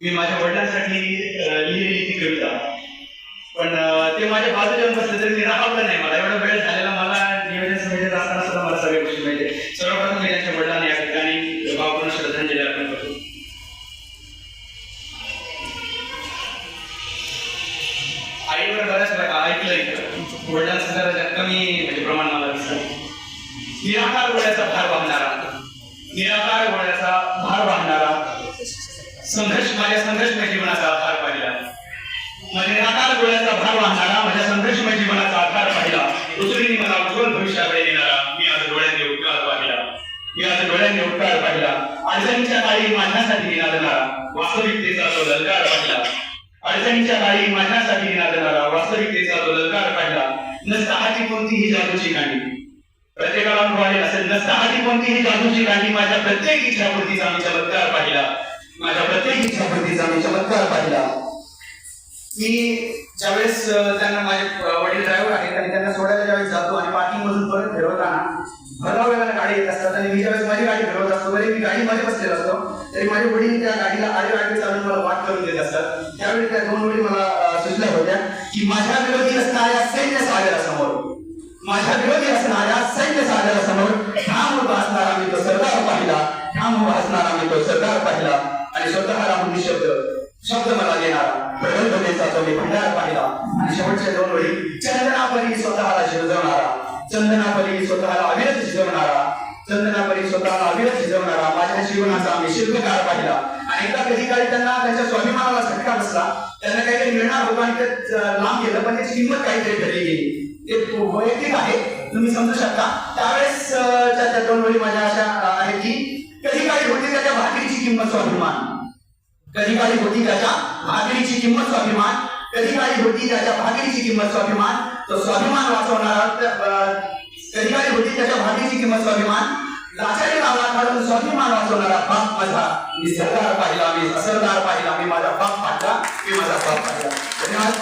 मी माझ्या वडिलांसाठी ती कविता. पण ते माझ्या बाजूला बसले तरी मी राहवलं नाही. मला एवढा वेळ झालेला मला नियोजन समितीत असताना सुद्धा मला सगळ्या गोष्टी माहिती सर्वप्रथम मी त्यांच्या वडिलांना या ठिकाणी भावपूर्ण श्रद्धांजली अर्पण करतो. आईवर बऱ्याच प्रकार ऐकलंय वडिलांचं जरा जरा कमी म्हणजे प्रमाण मला दिसतं निराकार गोळ्याचा भार वाहणारा निराकार गोळ्याचा भार वाहणारा संघर्ष माझ्या संघर्षमय जीवनाचा आधार पाहिला. म्हणजे निराकार गोळ्याचा भार वाहणारा माझ्या संघर्षमय जीवनाचा आधार पाहिला. दुसरीने मला उज्ज्वल भविष्याकडे नेणारा. मी आज डोळ्यांनी उपकार पाहिला. मी आज डोळ्यांनी उपकार पाहिला. अडचणीच्या काळी माझ्यासाठी निनादणारा. वास्तविकतेचा तो ललकार पाहिला. अडचणीच्या काळी माझ्यासाठी निनादणारा. वास्तविकतेचा तो ललकार पाहिला. नसता हाती कोणतीही जादूची गाणी प्रत्येकाला अनुभव आलेला असेल नसता हाती कोणतीही जादूची गाणी माझ्या प्रत्येक इच्छापूर्तीचा मी चमत्कार पाहिला. मी चमत्कार पाहिला. मी ज्यावेळेस त्यांना माझे वडील ड्रायव्हर आहेत आणि त्यांना सोडायला ज्यावेळेस जातो आणि पार्किंग मधून परत फिरवताना भरधाव वेळेला गाडी येत असतात आणि मी ज्यावेळेस माझी गाडी फिरवत असतो तरी मी गाडीमध्ये बसलेलो असतो तरी माझे वडील त्या गाडीला आडे आडवे चालून मला वाट करून देत असतात. त्यावेळी त्या दोन वडील मला सुचल्या होत्या की माझ्या विरोधी असणाऱ्या सैन्य सागरासमोर माझ्या विरोधी असणाऱ्या सैन्य सागरासमोर ठाम उभा असणारा मी तो सरदार पाहिला ठाम उभा असणारा मी तो सरदार पाहिला. आणि स्वतःला म्हणून शब्द. शब्द मला देणारा. प्रगल्भतेचा तो मी भंडार पाहिला. आणि शेवटच्या दोन वेळी चंदनापरी स्वतःला शिजवणारा. चंदनापरी स्वतःला अविरत शिजवणारा. चंदनापरी स्वतःला अविरत शिजवणारा. माझ्या जीवनाचा मी शिल्पकार पाहिला. आणि एकदा कधी काळी त्यांना त्यांच्या स्वाभिमानाला झटका बसला. त्यांना काहीतरी मिळणार होतं आणि ते लांब गेलं पण त्याची किंमत काहीतरी ठरली गेली. ते वैयक्तिक आहे. तुम्ही समजू शकता. त्यावेळेस त्या दोन वेळी माझ्या अशा आहेत की कधी काळी होती त्याच्या भाकरीची किंमत स्वाभिमान. कधी काळी होती त्याच्या भाकरीची किंमत स्वाभिमान. कधी काळी होती त्याच्या भाकरीची किंमत स्वाभिमान. तो स्वाभिमान वाचवणारा कधी काळी होती त्याच्या भाकरीची किंमत स्वाभिमान. लाचारी लावला कारण स्वाभिमान वाचवणारा बाप माझा. मी सरदार पाहिला मी सरदार पाहिला मी माझा बाप पाहिला मी माझा बाप पाहिला. धन्यवाद.